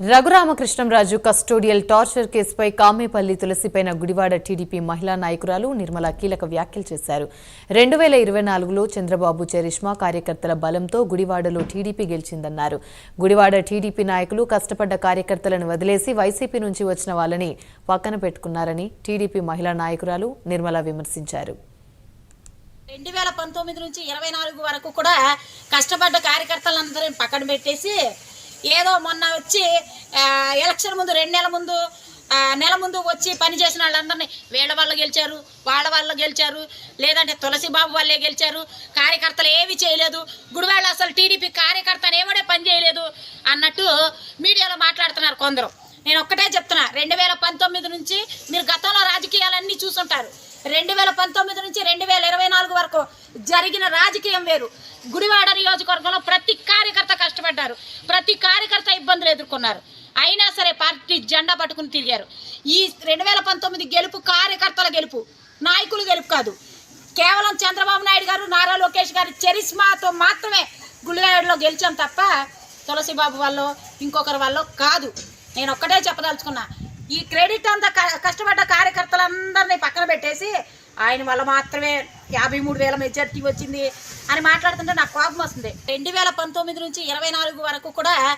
Raghurama Krishnam Raju custodial torture కేసుపై Kamepalli తులసిపైన Gudivada TDP మహిళా నాయకురాలు నిర్మల కీలక వ్యాఖ్యలు చేశారు. రెండు వేల ఇరవై నాలుగులో చంద్రబాబు చరిష్మా కార్యకర్తల బలంతో గుడివాడలో టీడీపీ గెలిచిందన్నారు. గుడివాడ టీడీపీ నాయకులు కష్టపడ్డ కార్యకర్తలను వదిలేసి వైసీపీ నుంచి వచ్చిన వాళ్ళని పక్కన పెట్టుకున్నారని టీడీపీ మహిళా నాయకురాలు నిర్మల విమర్శించారు. రెండు వేల పంతొమ్మిది నుంచి ఇరవై నాలుగు వరకు కూడా కష్టపడ్డ కార్యకర్తలందరినీ పక్కన పెట్టేసి ఏదో మొన్న వచ్చి ఎలక్షన్ ముందు రెండు నెలల ముందు నెల ముందు వచ్చి పని చేసిన వాళ్ళందరినీ వీళ్ళ వల్ల గెలిచారు వాళ్ళ వల్ల గెలిచారు లేదంటే తులసి బాబు వల్లే గెలిచారు కార్యకర్తలు ఏవి చేయలేదు గుడివాళ్ళ అసలు టీడీపీ కార్యకర్త ఏమడే పని చేయలేదు అన్నట్టు మీడియాలో మాట్లాడుతున్నారు కొందరు. నేను ఒక్కటే చెప్తున్నా రెండు వేల పంతొమ్మిది నుంచి మీరు గతంలో రాజకీయాలన్నీ చూసుంటారు. రెండు వేల పంతొమ్మిది నుంచి రెండు వేల ఇరవై నాలుగు వరకు జరిగిన రాజకీయం వేరు. గుడివాడ నియోజకవర్గంలో ప్రతి ప్రతి కార్యకర్త ఇబ్బందులు ఎదుర్కొన్నారు. అయినా సరే పార్టీ జెండా పట్టుకుని తిరిగారు. ఈ రెండు వేల పంతొమ్మిది గెలుపు కార్యకర్తల గెలుపు నాయకులు గెలుపు కాదు. కేవలం చంద్రబాబు నాయుడు గారు నారా లోకేష్ గారి చరిస్మాతో మాత్రమే గుడివాడలో గెలిచాం తప్ప తులసిబాబు వల్ల ఇంకొకరి వల్ల కాదు. నేను ఒక్కటే చెప్పదలుచుకున్నా. ఈ క్రెడిట్ అంతా క- కష్టపడ్డ కార్యకర్తలందరినీ పక్కన పెట్టేసి ఆయన వల్ల మాత్రమే యాభై మూడు వేల మెజార్టీ వచ్చింది అని మాట్లాడుతుంటే నాకు కోపం వస్తుంది. రెండు వేల పంతొమ్మిది నుంచి ఇరవై నాలుగు వరకు కూడా